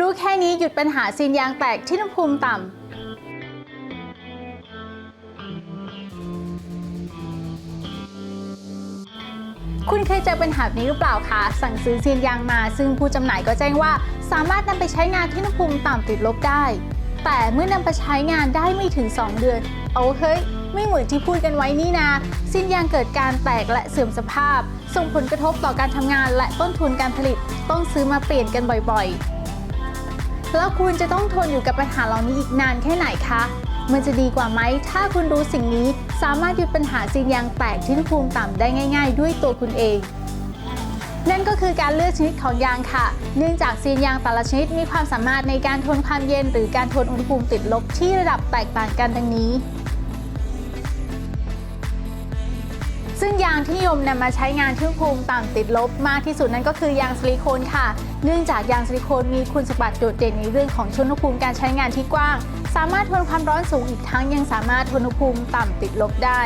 รู้แค่นี้หยุดปัญหาซีนยางแตกที่อุณหภูมิต่ำคุณเคยเจอปัญหาแบบนี้หรือเปล่าคะ สั่งซื้อซีนยางมา ซึ่งผู้จำหน่ายก็แจ้งว่า สามารถนำไปใช้งานที่อุณหภูมิต่ำติดลบได้ แต่เมื่อนำไปใช้งานได้ไม่ถึง 2 เดือน เอาเฮ้ย ไม่เหมือนที่พูดกันไว้นี่นาซีนยางเกิดการแตกและเสื่อมสภาพ ส่งผลกระทบต่อการทำงานและต้นทุนการผลิต ต้องซื้อมาเปลี่ยนกันบ่อยๆ แล้วคุณจะต้องทนอยู่กับปัญหาเหล่านี้อีกนานแค่ไหนคะ มันจะดีกว่าไหม ถ้าคุณรู้สิ่งนี้ สามารถหยุดปัญหาซีนยางแตกที่ภูมิต่ำได้ง่าย ๆ ด้วยตัวคุณเอง นั่นก็คือการเลือกชนิดของยางค่ะ เนื่องจากซีนยางแต่ละชนิดมีความสามารถในการทนความเย็น หรือการทนอุณหภูมิติดลบที่ระดับแตกต่างกันดังนี้ ซึ่งยางที่นิยมนำมาใช้งานที่อุณหภูมิต่ำติดลบมากที่สุดนั่นก็คือยางซิลิโคนค่ะ เนื่องจากยางซิลิโคนมีคุณสมบัติโดดเด่นในเรื่องของชนอุณภูมิการใช้งานที่กว้าง สามารถทนความร้อนสูงอีกทั้งยังสามารถทนอุณหภูมิต่ำติดลบได้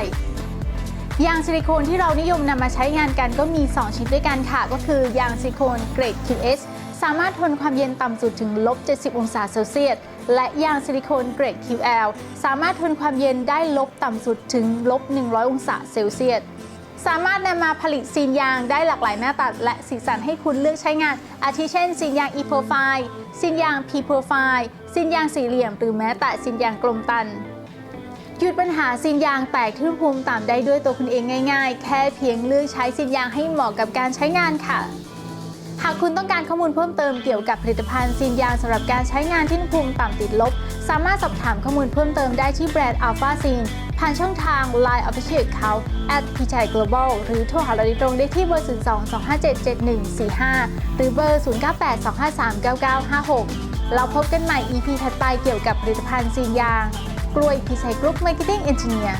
ยางซิลิโคนที่เรานิยมนำมาใช้งานกันก็มี 2ชนิดด้วยกันค่ะ ก็คือยางซิลิโคนเกรด QS สามารถทนความเย็นต่ำสุดถึงลบ 70 องศาเซลเซียส และยางซิลิโคนเกรด QL สามารถทนความเย็นได้ลบต่ำสุดถึงลบ 100 องศาเซลเซียส สามารถนำมาผลิตซีนยางได้หลากหลายหน้าตัด และสีสันให้คุณเลือกใช้งาน อาทิเช่นซีนยาง e profile ซีนยาง p profile ซีนยางสี่เหลี่ยม หรือแม้แต่ซีนยางกลมตัน หยุดปัญหาซีนยางแตกที่อุณหภูมิต่ำได้ด้วยตัวคุณเองง่าย ๆ แค่เพียงเลือกใช้ซีนยางให้เหมาะกับการใช้งานค่ะ หากคุณต้องการข้อมูลเพิ่มเติมเกี่ยวกับผลิตภัณฑ์ซีนยางสำหรับการใช้งานที่อุณหภูมิต่ำติดลบ สามารถสอบถามข้อมูลเพิ่มเติมได้ที่แบรนด์ Alpha s e n ผ่านช่องทาง Line Official Account at p c h a i Global หรือโทรหาเราโดยตรงได้ที่เบอร์ 02 257 7145 หรือเบอร์ 098 253 9956 เราพบกันใหม่ EP ถัดไปเกี่ยวกับผลิตภัณฑ์ซีนยาง กล้วยพีไซกรุ๊ปมาร์เก็ตติ้งเอนจิเนียร์